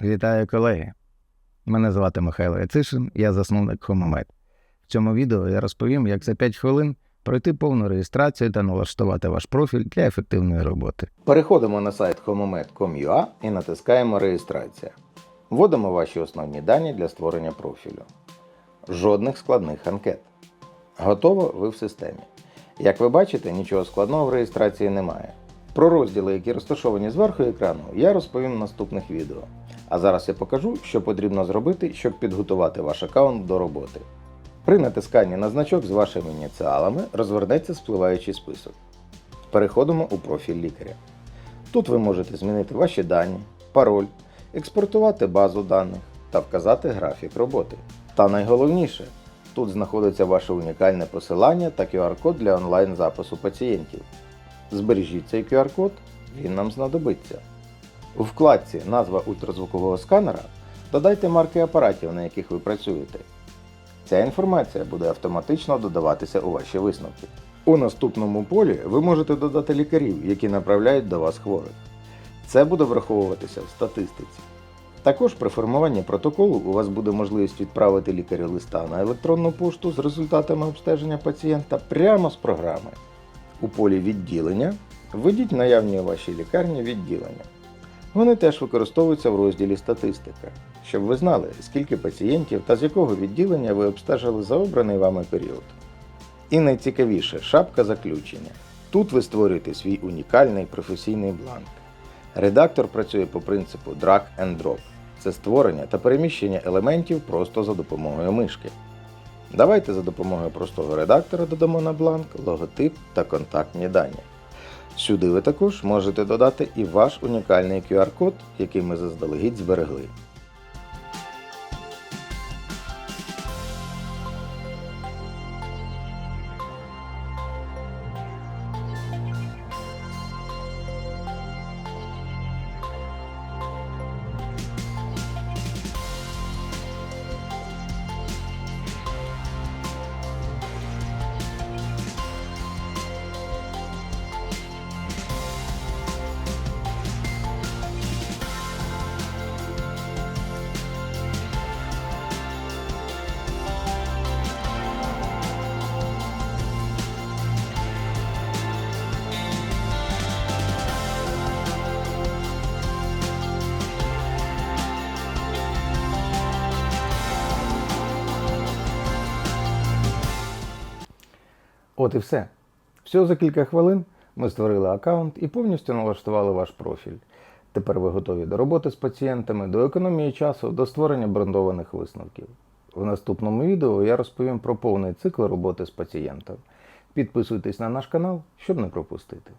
Вітаю колеги! Мене звати Михайло Яцишин, я засновник HomeMed. В цьому відео я розповім, як за 5 хвилин пройти повну реєстрацію та налаштувати ваш профіль для ефективної роботи. Переходимо на сайт homomed.com.ua і натискаємо Реєстрація. Вводимо ваші основні дані для створення профілю. Жодних складних анкет. Готово ви в системі. Як ви бачите, нічого складного в реєстрації немає. Про розділи, які розташовані зверху екрану, я розповім в наступних відео. А зараз я покажу, що потрібно зробити, щоб підготувати ваш аккаунт до роботи. При натисканні на значок з вашими ініціалами розвернеться спливаючий список. Переходимо у профіль лікаря. Тут ви можете змінити ваші дані, пароль, експортувати базу даних та вказати графік роботи. Та найголовніше, тут знаходиться ваше унікальне посилання та QR-код для онлайн-запису пацієнтів. Збережіть цей QR-код, він нам знадобиться. У вкладці Назва ультразвукового сканера додайте марки апаратів, на яких ви працюєте. Ця інформація буде автоматично додаватися у ваші висновки. У наступному полі ви можете додати лікарів, які направляють до вас хворих. Це буде враховуватися в статистиці. Також при формуванні протоколу у вас буде можливість відправити лікарю листа на електронну пошту з результатами обстеження пацієнта прямо з програми. У полі відділення введіть наявні у вашій лікарні відділення. Вони теж використовуються в розділі Статистика, щоб ви знали, скільки пацієнтів та з якого відділення ви обстежили за обраний вами період. І найцікавіше шапка заключення. Тут ви створюєте свій унікальний професійний бланк. Редактор працює по принципу drag and drop. Це створення та переміщення елементів просто за допомогою мишки. Давайте за допомогою простого редактора додамо на бланк логотип та контактні дані. Сюди ви також можете додати і ваш унікальний QR-код, який ми заздалегідь зберегли. От і все. Всього за кілька хвилин ми створили аккаунт і повністю налаштували ваш профіль. Тепер ви готові до роботи з пацієнтами, до економії часу, до створення брендованих висновків. В наступному відео я розповім про повний цикл роботи з пацієнтом. Підписуйтесь на наш канал, щоб не пропустити.